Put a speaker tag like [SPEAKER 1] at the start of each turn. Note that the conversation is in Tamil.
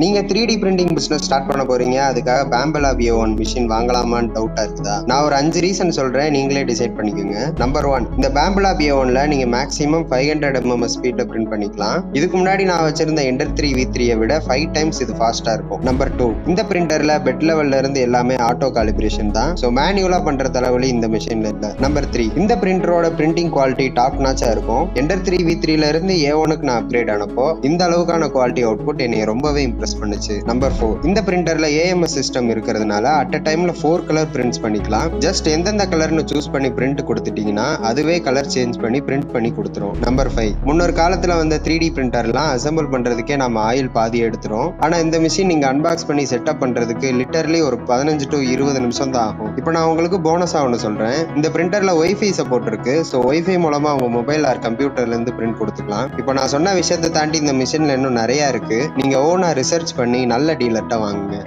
[SPEAKER 1] நீங்க three D printing business start பண்ண போறீங்க. அதுக்காக பேம்பல் ஆபியோ ஒன் மிஷின் வாங்கலாமான்னு டவுட்டா இருக்குதா? நான் ஒரு அஞ்சு ரீசன் சொல்றேன். நீங்களே டிசைட் பண்ணிக்கோங்க. நம்பர் ஒன் இந்த பேம்பல் ஆபியோ ஒன்ல நீங்க மேக்ஸிமம் ஃபைவ் ஹண்ட்ரட் எம்எம் ஸ்பீட்ல பிரிண்ட் பண்ணிக்கலாம். இதுக்கு முன்னாடி நான் வச்சிருந்த எண்டர் த்ரீ வி த்ரீயை விட ஃபைவ் டைம்ஸ் இது ஃபாஸ்டா இருக்கும். நம்பர் டூ இந்த பிரிண்டர்ல பெட் லெவல்ல இருந்து எல்லாமே ஆட்டோ காலிபிரேஷன் தான். ஸோ மேனுவலா பண்ற தலைவலி இந்த மிஷின்ல இல்ல. நம்பர் த்ரீ இந்த பிரிண்டரோட பிரிண்டிங் குவாலிட்டி டாப் நாச்சா இருக்கும். எண்டர் த்ரீ வி த்ரீல இருந்து ஏ ஒனுக்கு நான் அப்கிரேட் ஆனப்போ இந்த அளவுக்கான குவாலிட்டி அவுட்புட் என்னை ரொம்பவே இம்ப்ரெஸ் பண்ணுச்சு. நம்பர் ஃபோர் இந்த பிரிண்டர்ல ஏஎம்எஸ் சிஸ்டம் இருக்கிறதுனால அட் அ டைம்ல ஃபோர் கலர் பிரிண்ட்ஸ் பண்ணிக்கலாம். ஜஸ்ட் எந்தெந்த கலர்னு சூஸ் பண்ணி பிரிண்ட் கொடுத்துட்டீங்கன்னா அதுவே கலர் சேஞ்ச் பண்ணி பிரிண்ட் பண்ணி கொடுத்துரும். நம்பர் ஃபைவ் முன்னொரு காலத்துல வந்த த்ரீ டி பிரிண்டர்லாம் அசம்பிள் பண்றதுக்கே நம்ம ஆயில் பாதி எடுத்துரும். ஆனா இந்த மிஷின் நீங்க அன்பாக்ஸ் பண்ணி செட்டப் பண்றதுக்கு லிட்டர்லி ஒரு பதினஞ்சு டு இருபது நிமிஷம் தான் ஆகும். இப்போ நான் உங்களுக்கு போனஸ் ஆகணும் சொல்றேன். இந்த பிரிண்டர்ல ஒய்ஃபை சப்போர்ட் இருக்கு. ஸோ ஒய்ஃபை மூலமா உங்க மொபைல் ஆர் கம்ப்யூட்டர்ல இருந்து பிரிண்ட் கொடுத்துக்கலாம். இப்போ நான் சொன்ன விஷயத்தை தாண்டி இந்த மிஷின்ல இன்னும் நிறைய இருக்கு. நீங்க ஓனா ரிசர்ச் பண்ணி நல்ல டீலர்கிட்ட வாங்குங்க.